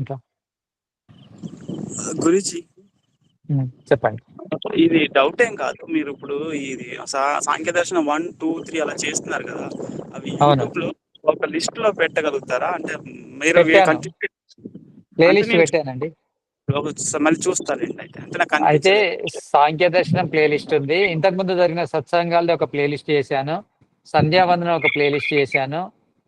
ఇంకా? గురుజీ. ఉమ్, చెప్పండి. ఇది డౌట్ ఏం కాదు. మీరు ఇప్పుడు ఇది సాంఖ్య దర్శనం వన్ టూ త్రీ అలా చేస్తున్నారు కదా. అవి. యూట్యూబ్లో ఒక లిస్ట్లో పెట్టగలుగుతారా? అంటే మీరు ప్లేలిస్ట్ పెట్టానండి. మళ్ళీ అయితే. అయితే. సాంఖ్య దర్శనం ప్లేలిస్ట్ ఉంది. ఇంతకు ముందు జరిగిన సత్సంగాలది ఒక ప్లేలిస్ట్ చేశాను. సంధ్యావందనం ఒక ప్లేలిస్ట్ చేశాను.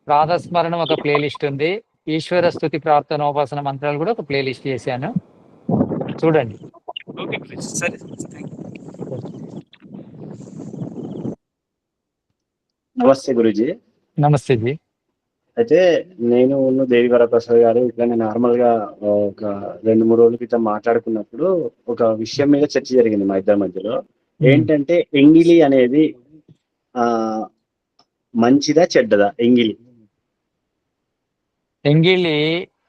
ప్రాతస్మరణం ఒక ప్లేలిస్ట్ ఉంది. ఈశ్వర స్థుతి ప్రార్థన ఉపాసన మంత్రాలు కూడా ఒక ప్లేలిస్ట్ చేశాను. చూడండి. నమస్తే గురుజీ. నమస్తే జీ. అయితే నేను ఉన్న దేవి వరప్రసాద్ గారు ఇట్లానే నార్మల్గా ఒక రెండు మూడు రోజుల క్రితం మాట్లాడుకున్నప్పుడు ఒక విషయం మీద చర్చ జరిగింది మా ఇద్దరి మధ్యలో. ఏంటంటే ఎంగిలి అనేది ఆ మంచిదా చెడ్డదా? ఎంగిలి. ఎంగిలి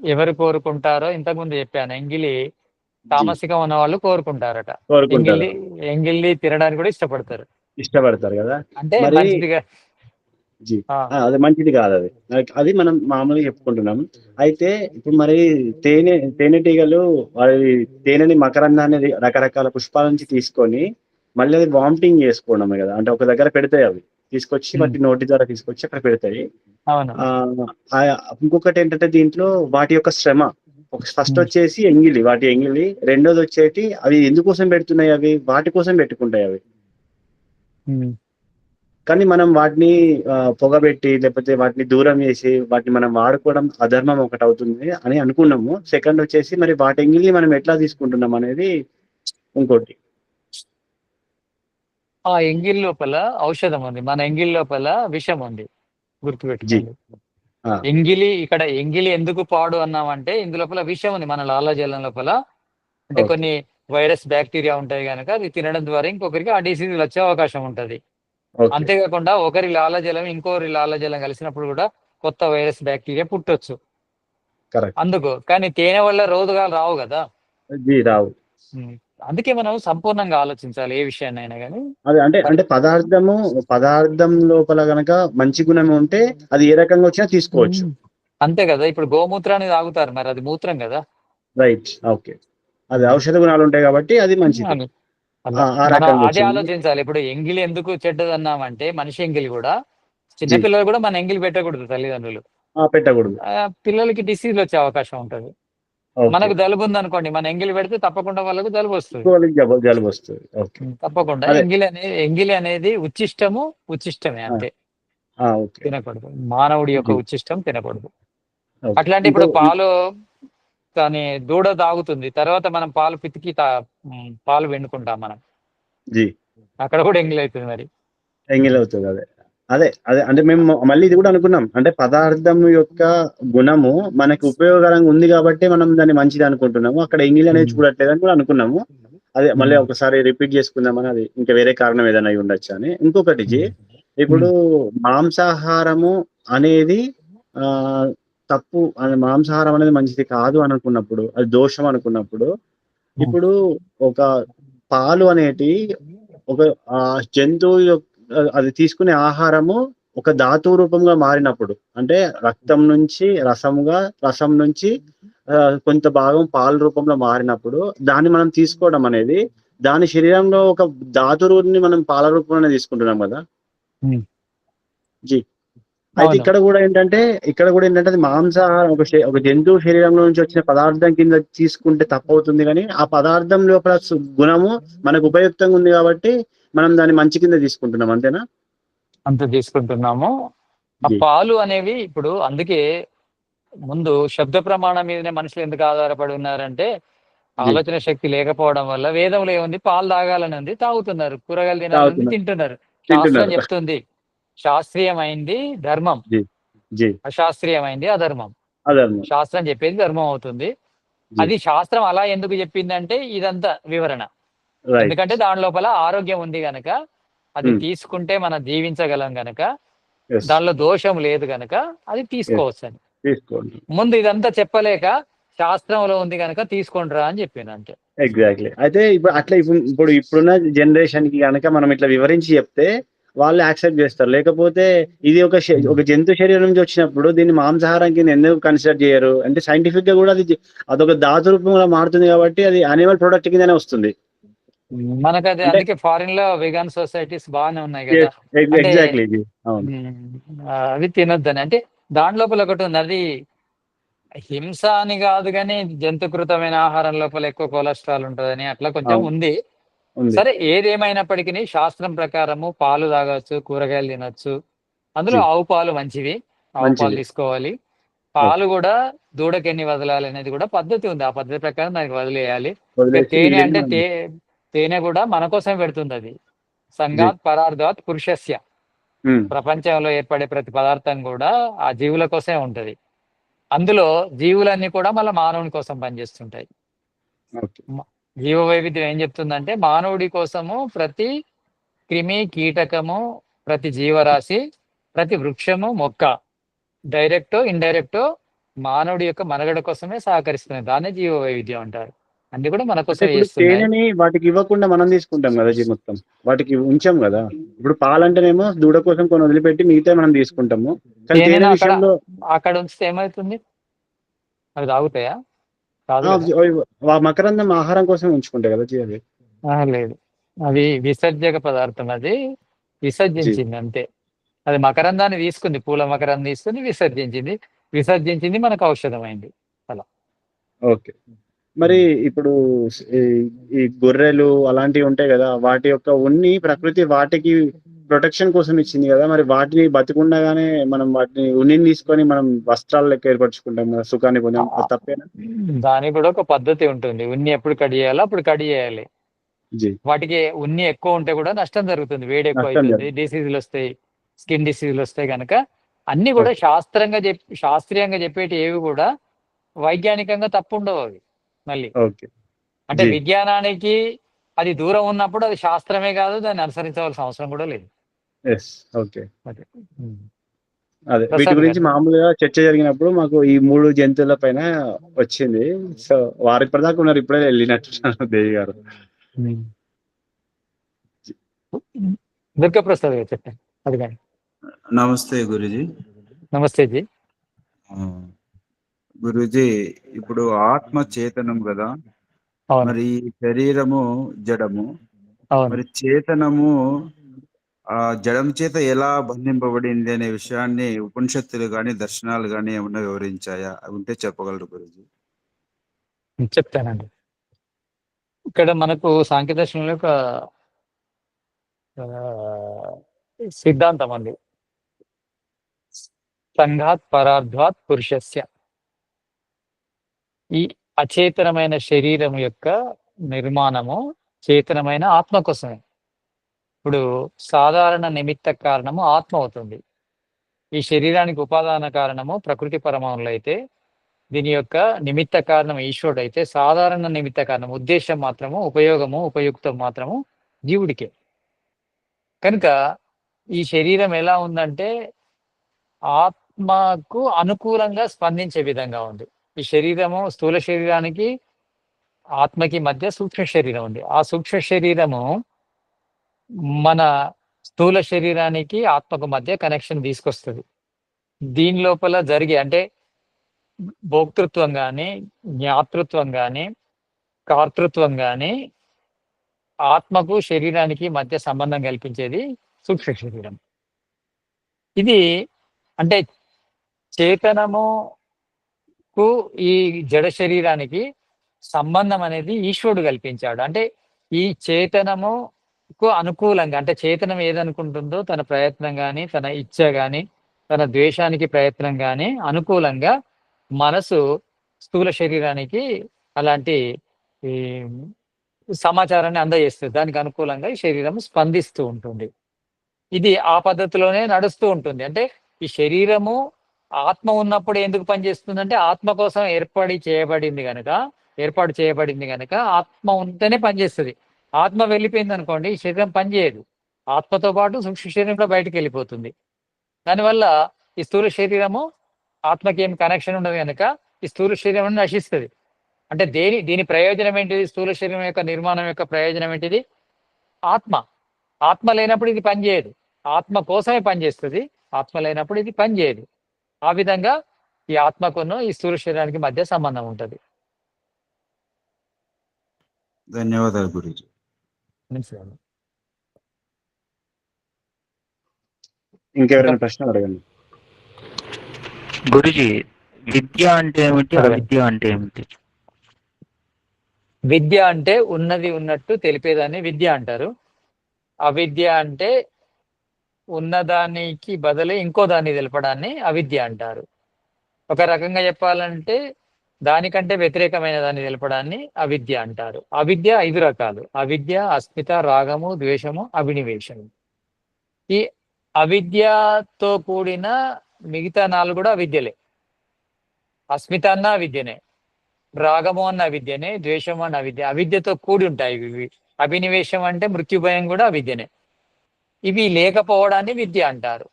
ఎవరు కోరుకుంటారో ఇంతకు ముందు చెప్పాను. ఎంగిలి తామసికం ఉన్న వాళ్ళు కోరుకుంటారట. కోరుకుంటారు. ఎంగిల్లి ఎంగిల్లి తినడానికి కూడా ఇష్టపడతారు. ఇష్టపడతారు కదా? అంటే మంచిదిగా. అది మంచిది కాదు అది. అది మనం మామూలుగా చెప్పుకుంటున్నాం. అయితే ఇప్పుడు మరి తేనె తేనెటీగలు అవి తేనెని మకరందాన్ని రకరకాల పుష్పాల నుంచి తీసుకొని మళ్ళీ అది వామిటింగ్ చేసుకోవడమే కదా. అంటే ఒక దగ్గర పెడతాయి అవి. తీసుకొచ్చి. వాటి నోటి ద్వారా తీసుకొచ్చి అక్కడ పెడతాయి ఇంకొకటి ఏంటంటే దీంట్లో వాటి యొక్క శ్రమ ఫస్ట్. వచ్చేసి ఎంగిలి వాటి ఎంగిలి రెండోది వచ్చేటి అవి ఎందుకోసం పెడుతున్నాయి అవి వాటి కోసం పెట్టుకుంటాయి అవి. కానీ మనం వాటిని పొగబెట్టి లేకపోతే వాటిని దూరం చేసి వాటిని మనం వాడుకోవడం అధర్మం ఒకటి అవుతుంది అని అనుకున్నాము సెకండ్ వచ్చేసి మరి వాటి ఎంగిల్ని మనం ఎట్లా తీసుకుంటున్నాం అనేది ఇంకోటి ఆ ఎంగిల్ లోపల ఔషధం ఉంది. మన ఎంగిల్ లోపల విషం ఉంది. గుర్తుపెట్టుకోండి. ఎంగిలి ఇక్కడ ఎంగిలి ఎందుకు పాడు అన్నామంటే ఇందు లోపల విషం ఉంది. మన లాలాజలం లోపల. అంటే. కొన్ని వైరస్ బ్యాక్టీరియా ఉంటాయి కనుక అది తినడం ద్వారా ఇంకొకరికి ఆ డిసీజ్ వచ్చే అవకాశం ఉంటది. అంతేకాకుండా ఒకరి లాలాజలం ఇంకొకరి లాలాజలం కలిసినప్పుడు కూడా కొత్త వైరస్ బ్యాక్టీరియా పుట్టొచ్చు. అందుకు. కానీ తేనె వల్ల రోగాలు రావు కదా. రావు. అందుకే మనం సంపూర్ణంగా ఆలోచించాలి ఏ విషయాన్నైనా కానీ అదే అంటే అంటే పదార్థము పదార్థం లోపల గనక మంచి గుణం ఉంటే అది ఏ రకంగా వచ్చినా తీసుకోవచ్చు. అంతే కదా ఇప్పుడు గోమూత్రాన్ని తాగుతారు మరి అది మూత్రం కదా. Right okay. అది ఔషధ గుణాలు ఉంటాయి కాబట్టి అది మంచిది. అదే. ఆలోచించాలి ఇప్పుడు ఎంగిలి ఎందుకు చెడ్డది అన్నామంటే మనిషి ఎంగిలి కూడా చిన్నపిల్లలు కూడా మన ఎంగిలి పెట్టకూడదు తల్లిదండ్రులు. పెట్టకూడదు. పిల్లలకి డిసీజ్ వచ్చే అవకాశం ఉంటది. మనకు జలుబు ఉంది అనుకోండి మన ఎంగిలి పెడితే తప్పకుండా వాళ్ళకు జలుబు వస్తుంది. జలుబు వస్తుంది. తప్పకుండా. ఎంగిలి అనేది ఎంగిలి అనేది ఉచ్చిష్టము ఉచ్చిష్టమే అంతే. తినకూడదు. మానవుడి యొక్క. ఉచ్చిష్టం తినకూడదు. అట్లాంటి ఇప్పుడు పాలు కానీ దూడ తాగుతుంది. తర్వాత మనం పాలు పితికి పాలు వెండుకుంటాం మనం. అక్కడ కూడా ఎంగిల్ అవుతుంది మరి. ఎంగిల్ అవుతుంది అదే. అదే అదే. అంటే మేము మళ్ళీ ఇది కూడా అనుకున్నాం. అంటే పదార్థం యొక్క గుణము మనకి ఉపయోగకరంగా ఉంది కాబట్టి మనం దాన్ని మంచిది అనుకుంటున్నాము. అక్కడ ఎంగిల్ అనేది. చూడట్లేదు అని కూడా అనుకున్నాము. అదే మళ్ళీ. ఒకసారి రిపీట్ చేసుకుందామని అది ఇంకా వేరే కారణం ఏదైనా అయి ఉండొచ్చు అని. ఇంకొకటి ఇప్పుడు మాంసాహారము అనేది ఆ తప్పు మాంసాహారం అనేది మంచిది కాదు అనుకున్నప్పుడు అది దోషం అనుకున్నప్పుడు ఇప్పుడు ఒక పాలు అనేటి ఒక ఆ జంతువు యొక్క అది తీసుకునే ఆహారము ఒక ధాతు రూపంగా మారినప్పుడు అంటే రక్తం నుంచి రసముగా రసం నుంచి కొంత భాగం పాల రూపంలో మారినప్పుడు దాన్ని మనం తీసుకోవడం అనేది దాని శరీరంలో ఒక ధాతువుని మనం పాల రూపంలోనే తీసుకుంటున్నాం కదా. జీ అయితే. ఇక్కడ కూడా ఏంటంటే ఇక్కడ కూడా ఏంటంటే అది మాంసాహారం ఒక ఒక జంతువు శరీరంలో నుంచి వచ్చిన పదార్థం కింద తీసుకుంటే తప్పవుతుంది కానీ ఆ పదార్థం లోపల గుణము మనకు ఉపయుక్తంగా ఉంది కాబట్టి మనం దాన్ని మంచి కింద తీసుకుంటున్నాం అంతేనా? అంత తీసుకుంటున్నాము. ఆ. పాలు అనేవి ఇప్పుడు అందుకే ముందు శబ్ద ప్రమాణం మీదనే మనుషులు ఎందుకు ఆధారపడి ఉన్నారంటే ఆలోచన శక్తి లేకపోవడం వల్ల వేదంలో ఏముంది? పాలు తాగాలని ఉంది తాగుతున్నారు. కూరగాయలు తినాలని. తింటున్నారు. శాస్త్రం చెప్తుంది శాస్త్రీయమైంది ధర్మం. అశాస్త్రీయమైంది అధర్మం. శాస్త్రం చెప్పేది ధర్మం అవుతుంది. అది శాస్త్రం అలా ఎందుకు చెప్పిందంటే ఇదంతా వివరణ. ఎందుకంటే దాని లోపల ఆరోగ్యం ఉంది గనక అది Hmm. తీసుకుంటే మనం జీవించగలం గనక దానిలో దోషం లేదు గనక అది తీసుకోవచ్చు అని తీసుకోండి. ముందు ఇదంతా చెప్పలేక శాస్త్రంలో ఉంది గనక తీసుకుంటారా అని చెప్పాను అంతే. ఎగ్జాక్ట్లీ అయితే ఇప్పుడు అట్లా ఇప్పుడు ఇప్పుడు ఇప్పుడున్న జనరేషన్కి కనుక మనం ఇట్లా వివరించి చెప్తే వాళ్ళు యాక్సెప్ట్ చేస్తారు. లేకపోతే ఇది ఒక ఒక జంతు శరీరం నుంచి వచ్చినప్పుడు దీన్ని మాంసాహారం కింద ఎందుకు కన్సిడర్ చేయరు? అంటే సైంటిఫిక్గా కూడా అది అదొక ధాతు రూపంలో మారుతుంది కాబట్టి అది అనిమల్ ప్రొడక్ట్ కిందనే వస్తుంది. మనకు అది అందుకే ఫారిన్లో వెగాన్ సొసైటీస్ బాగానే ఉన్నాయి కదా. ఎగ్జాక్ట్లీ అవి తినొద్దని. అంటే దాని లోపల ఒకటి ఉంది. అది హింస అని కాదు కానీ జంతుకృతమైన ఆహారం లోపల ఎక్కువ కొలెస్ట్రాల్ ఉంటుందని అట్లా కొంచెం. ఉంది. సరే ఏదేమైనప్పటికీ శాస్త్రం ప్రకారము పాలు తాగొచ్చు కూరగాయలు తినొచ్చు. అందులో. ఆవు పాలు మంచివి. ఆవు. పాలు తీసుకోవాలి. పాలు కూడా దూడకి ఎన్ని వదలాలి అనేది కూడా పద్ధతి ఉంది. ఆ పద్ధతి ప్రకారం దానికి వదిలేయాలి. తేనె అంటే తేనె కూడా మన కోసం పెడుతుంది అది సంగాత్ పరార్థాత్ పురుషస్య. ప్రపంచంలో ఏర్పడే ప్రతి పదార్థం కూడా ఆ జీవుల కోసమే ఉంటది. అందులో జీవులన్నీ కూడా మళ్ళీ మానవుని కోసం పనిచేస్తుంటాయి. జీవ వైవిధ్యం ఏం చెప్తుందంటే మానవుడి కోసము ప్రతి క్రిమి కీటకము ప్రతి జీవరాశి ప్రతి వృక్షము మొక్క డైరెక్టో ఇండైరెక్టో మానవుడి యొక్క మనుగడ కోసమే సహకరిస్తుంది. దాన్నే జీవ వైవిధ్యం అంటారు. అన్ని కూడా మన తేనెని వాటికి ఇవ్వకుండా మనం తీసుకుంటాం కదా జీ మొత్తం. వాటికి ఉంచాం కదా. ఇప్పుడు పాలంటేనేమో దూడ కోసం కొన్ని వదిలిపెట్టి మిగతా మనం తీసుకుంటాము. అక్కడ- ఉంచితే ఏమవుతుంది? అవి తాగుతాయా? మకరందం ఆహారం కోసం ఉంచుకుంటాయి కదా జీ అది లేదు. అవి విసర్జక పదార్థం అది. విసర్జించింది అంతే. అది మకరందాన్ని తీసుకుంది. పూల మకరం తీసుకుని విసర్జించింది. విసర్జించింది మనకు ఔషధమైంది. ఓకే. మరి ఇప్పుడు ఈ- గొర్రెలు అలాంటివి ఉంటాయి కదా వాటి యొక్క ఉన్ని ప్రకృతి వాటికి ప్రొటెక్షన్ కోసం ఇచ్చింది కదా మరి వాటిని బతికుండగానే మనం వాటిని ఉన్నిని తీసుకొని మనం వస్త్రాలు లెక్క ఏర్పరచుకుంటాం కదా సుఖాన్ని పొందాం. తప్పేనా? దానికి కూడా ఒక పద్ధతి ఉంటుంది. ఉన్ని ఎప్పుడు కడి చేయాలో అప్పుడు కడి చేయాలి. వాటికి ఉన్ని ఎక్కువ ఉంటే కూడా నష్టం జరుగుతుంది వేడి ఎక్కువ అవుతుంది డిసీజులు వస్తాయి స్కిన్ డిసీజులు వస్తాయి కనుక అన్ని కూడా శాస్త్రంగా చెప్పి శాస్త్రీయంగా చెప్పేటి ఏవి కూడా వైజ్ఞానికంగా తప్పు ఉండవు అవి. మళ్ళీ. ఓకే. అంటే. విజ్ఞానానికి అది దూరం ఉన్నప్పుడు అది శాస్త్రమే కాదు దాన్ని అనుసరించవలసిన అవసరం కూడా లేదు. Yes okay. అదే. వీటి గురించి గారు. మామూలుగా చర్చ జరిగినప్పుడు మాకు ఈ మూడు జంతువుల పైన వచ్చింది. సో వారు ఇప్పటిదాకా ఉన్నారు ఇప్పుడే వెళ్ళినట్టున్నారు దేవి గారు. దుర్గాప్రసాద్ గారు చెప్పండి. అది కానీ నమస్తే గురుజీ. నమస్తే జీ. గురూజీ ఇప్పుడు ఆత్మ చేతనం కదా? మరి శరీరము జడము. మరి చేతనము ఆ జడం చేత ఎలా బంధింపబడింది అనే విషయాన్ని ఉపనిషత్తులు గాని దర్శనాలు గాని ఏమన్నా వివరించాయా? అవి ఉంటే చెప్పగలరు గురుజీ. చెప్తానండి. ఇక్కడ మనకు సాంఖ్యదర్శనంలో ఒక ఆ, సిద్ధాంతం ఉంది సంఘాత్ పరార్థాత్ పురుషస్య. ఈ అచేతనమైన శరీరం యొక్క నిర్మాణము చేతనమైన ఆత్మ కోసమే. ఇప్పుడు సాధారణ నిమిత్త కారణము ఆత్మ అవుతుంది. ఈ శరీరానికి ఉపాదాన కారణము ప్రకృతి పరమాణులు అయితే దీని యొక్క నిమిత్త కారణం ఈశ్వరుడు అయితే సాధారణ నిమిత్త కారణం ఉద్దేశం మాత్రము ఉపయోగము ఉపయుక్తం మాత్రము జీవుడికే. కనుక ఈ శరీరం ఎలా ఉందంటే ఆత్మకు అనుకూలంగా స్పందించే విధంగా ఉంది. ఈ శరీరము స్థూల శరీరానికి ఆత్మకి మధ్య సూక్ష్మ శరీరం ఉంది. ఆ సూక్ష్మ శరీరము మన స్థూల శరీరానికి ఆత్మకు మధ్య కనెక్షన్ తీసుకొస్తుంది. దీని లోపల జరిగే అంటే భోక్తృత్వం కానీ జ్ఞాతృత్వం కానీ కర్తృత్వం కానీ ఆత్మకు శరీరానికి మధ్య సంబంధం కల్పించేది సూక్ష్మ శరీరం. ఇది అంటే చేతనము కు ఈ జడ శరీరానికి సంబంధం అనేది ఈశ్వరుడు కల్పించాడు. అంటే ఈ చేతనముకు అనుకూలంగా అంటే చేతనం ఏదనుకుంటుందో తన ప్రయత్నం కానీ తన ఇచ్చ కానీ తన ద్వేషానికి ప్రయత్నం కానీ అనుకూలంగా మనసు స్థూల శరీరానికి అలాంటి ఈ సమాచారాన్ని అందజేస్తుంది. దానికి అనుకూలంగా ఈ శరీరం స్పందిస్తూ ఉంటుంది. ఇది ఆ పద్ధతిలోనే నడుస్తూ ఉంటుంది. అంటే ఈ శరీరము ఆత్మ ఉన్నప్పుడు ఎందుకు పనిచేస్తుంది అంటే ఆత్మ కోసం ఏర్పడి చేయబడింది కనుక ఏర్పాటు చేయబడింది కనుక ఆత్మ ఉంటేనే పనిచేస్తుంది. ఆత్మ వెళ్ళిపోయింది అనుకోండి ఈ శరీరం పనిచేయదు ఆత్మతో పాటు సూక్ష్మ శరీరం కూడా బయటకు వెళ్ళిపోతుంది. దానివల్ల ఈ స్థూల శరీరము ఆత్మకి ఏం కనెక్షన్ ఉండదు కనుక ఈ స్థూల శరీరం నశిస్తుంది. అంటే దేని దీని ప్రయోజనం ఏంటిది? స్థూల శరీరం యొక్క నిర్మాణం యొక్క ప్రయోజనం ఏంటిది? ఆత్మ. ఆత్మ లేనప్పుడు ఇది పనిచేయదు ఆత్మ కోసమే పనిచేస్తుంది. ఆత్మ లేనప్పుడు ఇది పనిచేయదు ఆ విధంగా ఈ ఆత్మకును ఈ స్థూల శరీరానికి మధ్య సంబంధం ఉంటుంది. ధన్యవాదాలు గురుజీ. ఇంకెవరైనా ప్రశ్న అడగండి. గురుజీ విద్య అంటే ఏమిటి. అవిద్య అంటే ఏమిటి? విద్య అంటే ఉన్నది ఉన్నట్టు తెలిపేదాన్ని విద్య అంటారు. అవిద్య అంటే ఉన్నదానికి బదులు ఇంకో దాన్ని తెలపడాన్ని అవిద్య అంటారు. ఒక రకంగా చెప్పాలంటే దానికంటే వ్యతిరేకమైన దాన్ని తెలపడాన్ని అవిద్య అంటారు. అవిద్య ఐదు రకాలు. అవిద్య అస్మిత రాగము ద్వేషము అభినివేశము. ఈ అవిద్యతో కూడిన మిగతా నాలుగు కూడా అవిద్యలే. అస్మిత అన్న అవిద్యనే. రాగము అన్న అవిద్యనే. ద్వేషము అన్న అవిద్య. అవిద్యతో కూడి ఉంటాయి ఇవి. అభినివేశం అంటే మృత్యు భయం కూడా అవిద్యనే. ఇవి లేకపోవడాన్ని విద్య అంటారు.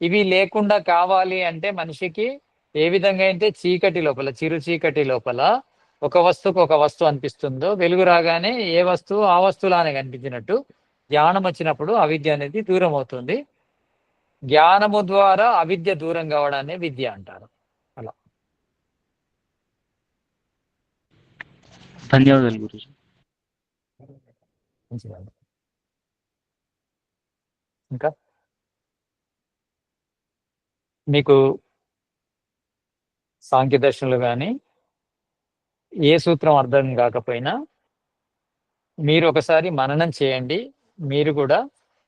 ఇవి లేకుండా కావాలి అంటే మనిషికి ఏ విధంగా అయితే చీకటి లోపల చిరు చీకటి లోపల ఒక వస్తువుకు ఒక వస్తువు అనిపిస్తుందో వెలుగు రాగానే ఏ వస్తువు ఆ వస్తువులానే కనిపించినట్టు జ్ఞానం వచ్చినప్పుడు అవిద్య అనేది దూరం అవుతుంది. జ్ఞానము ద్వారా అవిద్య దూరం కావడాన్ని విద్య అంటారు. ధన్యవాదాలు గురుజీ. ఇంకా? మీకు సాంఖ్య దర్శనలు కానీ ఏ సూత్రం అర్థం కాకపోయినా మీరు ఒకసారి మననం చేయండి. మీరు కూడా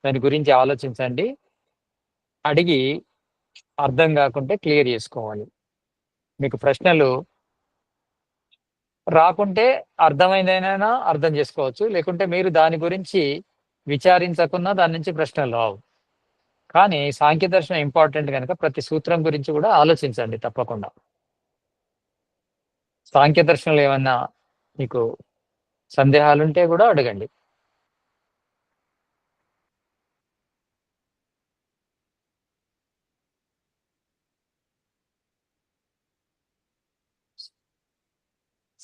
దాని గురించి ఆలోచించండి. అడిగి అర్థం కాకుంటే క్లియర్ చేసుకోవాలి. మీకు ప్రశ్నలు రాకుంటే అర్థమైందైనా అర్థం చేసుకోవచ్చు. లేకుంటే మీరు దాని గురించి విచారించకున్నా దాని నుంచి ప్రశ్నలు రావు. కానీ సాంఖ్య దర్శనం ఇంపార్టెంట్ కనుక ప్రతి సూత్రం గురించి కూడా ఆలోచించండి తప్పకుండా. సాంఖ్య దర్శనంలో ఏమన్నా మీకు సందేహాలు ఉంటే కూడా అడగండి.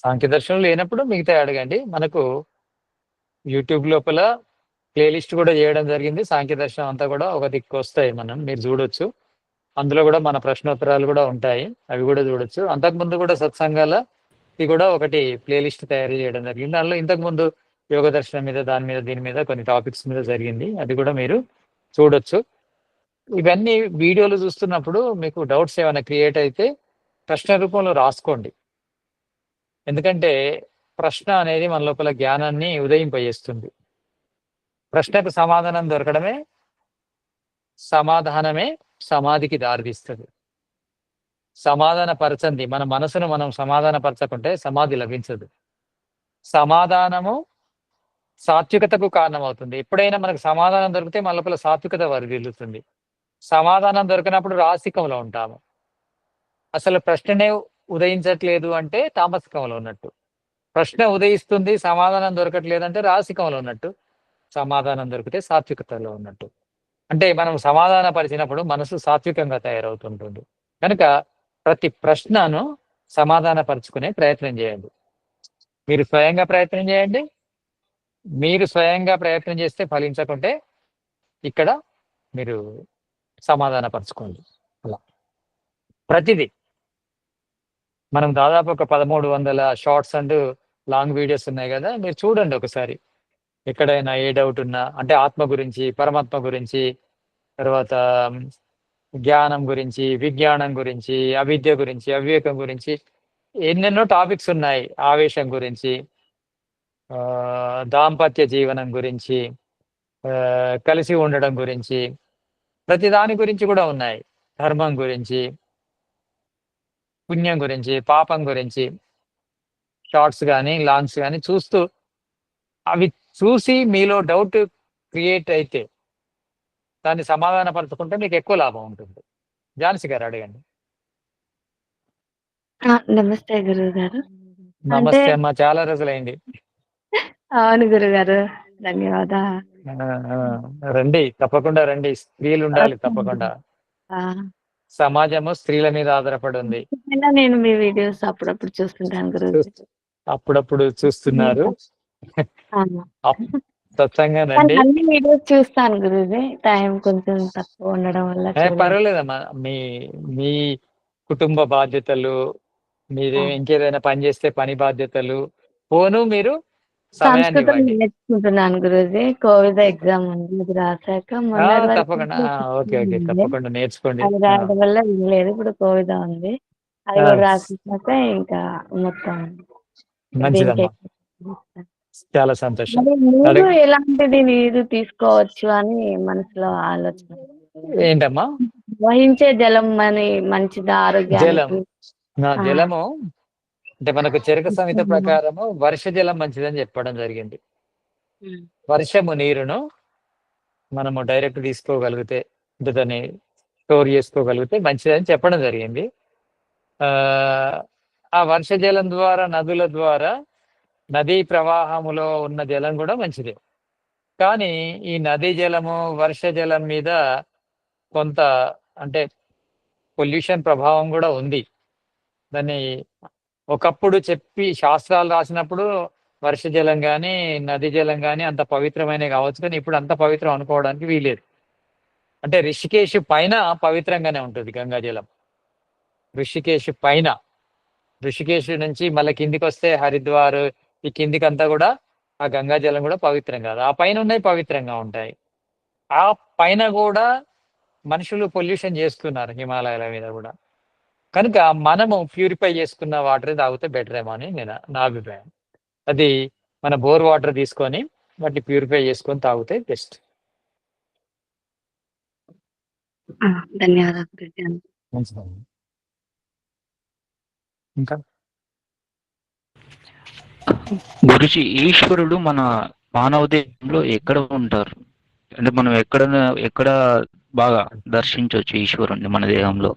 సాంఖ్య దర్శనం లేనప్పుడు మిగతా అడగండి. మనకు యూట్యూబ్ లోపల ప్లేలిస్ట్ కూడా చేయడం జరిగింది. సాంఖ్య దర్శనం అంతా కూడా ఒక దిక్కు వస్తాయి మనం. మీరు చూడొచ్చు. అందులో కూడా మన ప్రశ్నోత్తరాలు కూడా ఉంటాయి. అవి కూడా చూడొచ్చు. అంతకుముందు కూడా సత్సంగాల ఇది కూడా ఒకటి ప్లేలిస్ట్ తయారు చేయడం జరిగింది. దానిలో ఇంతకుముందు యోగ దర్శనం మీద దాని మీద దీని మీద కొన్ని టాపిక్స్ మీద జరిగింది. అది కూడా మీరు చూడొచ్చు. ఇవన్నీ వీడియోలు చూస్తున్నప్పుడు మీకు డౌట్స్ ఏమైనా క్రియేట్ అయితే ప్రశ్న రూపంలో రాసుకోండి. ఎందుకంటే ప్రశ్న అనేది మన లోపల జ్ఞానాన్ని ఉదయింపజేస్తుంది. ప్రశ్నకు సమాధానం దొరకడమే సమాధానమే సమాధికి దారితీస్తుంది. సమాధాన పరచండి మన మనసును మనం సమాధాన పరచకుంటే సమాధి లభించదు. సమాధానము సాత్వికతకు కారణమవుతుంది. ఎప్పుడైనా మనకు సమాధానం దొరికితే మన లోపల సాత్వికత వరిదిల్లుతుంది. సమాధానం దొరికినప్పుడు రాసికంలో ఉంటాము. అసలు ప్రశ్ననే ఉదయించట్లేదు అంటే తామసికంలో ఉన్నట్టు. ప్రశ్న ఉదయిస్తుంది సమాధానం దొరకట్లేదు అంటే రాసికంలో ఉన్నట్టు. సమాధానం దొరికితే సాత్వికతలో ఉన్నట్టు. అంటే మనం సమాధాన పరిచినప్పుడు మనసు సాత్వికంగా తయారవుతుంటుంది. కనుక ప్రతి ప్రశ్నను సమాధాన పరుచుకునే ప్రయత్నం చేయండి. మీరు స్వయంగా ప్రయత్నం చేయండి. మీరు స్వయంగా ప్రయత్నం చేస్తే ఫలించకుంటే ఇక్కడ మీరు సమాధాన పరచుకోండి. అలా. ప్రతిదీ. మనం దాదాపు ఒక పదమూడు వందల షార్ట్స్ అండ్ లాంగ్ వీడియోస్ ఉన్నాయి కదా మీరు చూడండి ఒకసారి. ఎక్కడైనా ఏ డౌట్ ఉన్నా అంటే ఆత్మ గురించి పరమాత్మ గురించి తర్వాత జ్ఞానం గురించి విజ్ఞానం గురించి అవిద్య గురించి అవివేకం గురించి ఎన్నెన్నో టాపిక్స్ ఉన్నాయి. ఆవేశం గురించి ఆ, దాంపత్య జీవనం గురించి కలిసి ఉండడం గురించి ప్రతి దాని గురించి కూడా ఉన్నాయి. ధర్మం గురించి పుణ్యం గురించి పాపం గురించి షార్ట్స్ కానీ లాంగ్స్ కానీ చూస్తూ అవి చూసి మీలో డౌట్ క్రియేట్ అయితే దాన్ని సమాధానపరచుకుంటే మీకు ఎక్కువ లాభం ఉంటుంది జాన్సీ గారు అడగండి! నమస్తే గురువుగారు. నమస్తే అంటే అమ్మా చాలా రోజులైంది అవును గురుగారు. ధన్యవాదా రండి తప్పకుండా రండి స్త్రీలు ఉండాలి తప్పకుండా! సమాజము స్త్రీల మీద ఆధారపడి ఉంది నేను మీ వీడియోస్ అప్పుడప్పుడు చూస్తుంటాను గురుజీ. అప్పుడప్పుడు చూస్తున్నారు అవును. సత్సంగానండి. కానీ అన్ని వీడియోస్ చూస్తాను గురుజీ. టైం కొంచెం తక్కువ ఉండడం వల్ల ఏ, చూడలేదు. పర్వాలేదమ్మా. మీ మీ కుటుంబ బాధ్యతలు మీరు. ఇంకేదైనా పని చేస్తే పని బాధ్యతలు పోను మీరు సమయాన్ని సంస్కృతం ఇవ్వండి. నేర్చుకుంటున్నాను గురుజీ. కోవిడ్ ఎగ్జామ్ ఉంది. అది ఆ, వరకు తప్పకుండా. ఆ, ఓకే ఓకే. ఉంది. తప్పకుండా నేర్చుకోండి. అది ఆ, రాయడం వల్ల లేదు ఇప్పుడు కోవిడ్ ఉంది. అది ఆ. కూడా రాసినాక ఇంకా మొత్తం మంచిదమ్మా. దీనికి చాలా సంతోషం. ఎలాంటిది నీరు తీసుకోవచ్చు అని మనసులో ఆలోచన? ఏంటమ్మా? వహించే జలం అని మంచిదా జలం. ఆరోగ్యానికి నా ఆ. జలము అంటే మనకు చెరక సంహిత ప్రకారము వర్ష జలం మంచిదని చెప్పడం జరిగింది. వర్షము నీరును మనము డైరెక్ట్ తీసుకోగలిగితే అంటే దాన్ని స్టోర్ చేసుకోగలిగితే మంచిదని చెప్పడం జరిగింది. ఆ ఆ వర్ష జలం ద్వారా నదుల ద్వారా నదీ ప్రవాహములో ఉన్న జలం కూడా మంచిదే. కానీ ఈ నదీ జలము వర్ష జలం మీద కొంత అంటే పొల్యూషన్ ప్రభావం కూడా ఉంది. దాన్ని ఒకప్పుడు చెప్పి శాస్త్రాలు రాసినప్పుడు వర్ష జలం కానీ నది జలం కానీ అంత పవిత్రమైన కావచ్చు. కానీ ఇప్పుడు అంత పవిత్రం అనుకోవడానికి వీలేదు అంటే రిషికేశ్ పైన పవిత్రంగానే ఉంటుంది గంగా జలం. ఋషికేశ్ పైన. ఋషికేశ్ నుంచి మళ్ళీ కిందికి వస్తే హరిద్వార్ ఈ కిందికి అంతా కూడా ఆ గంగా జలం కూడా పవిత్రం కాదు ఆ పైన ఉన్నాయి పవిత్రంగా ఉంటాయి. ఆ పైన కూడా మనుషులు పొల్యూషన్ చేస్తున్నారు హిమాలయాల మీద కూడా. కనుక మనము ప్యూరిఫై చేసుకున్న వాటర్ తాగితే బెటర్ ఏమో అని నేను నా అభిప్రాయం. అది మన బోర్ వాటర్ తీసుకొని వాటిని ప్యూరిఫై చేసుకొని తాగితే బెస్ట్. ధన్యవాదాలు ఇంకా? గురుజీ ఈశ్వరుడు మన మానవ దేహంలో ఎక్కడ ఉంటారు? అంటే మనం ఎక్కడ ఎక్కడ బాగా దర్శించవచ్చు ఈశ్వరుణ్ణి మన దేహంలో?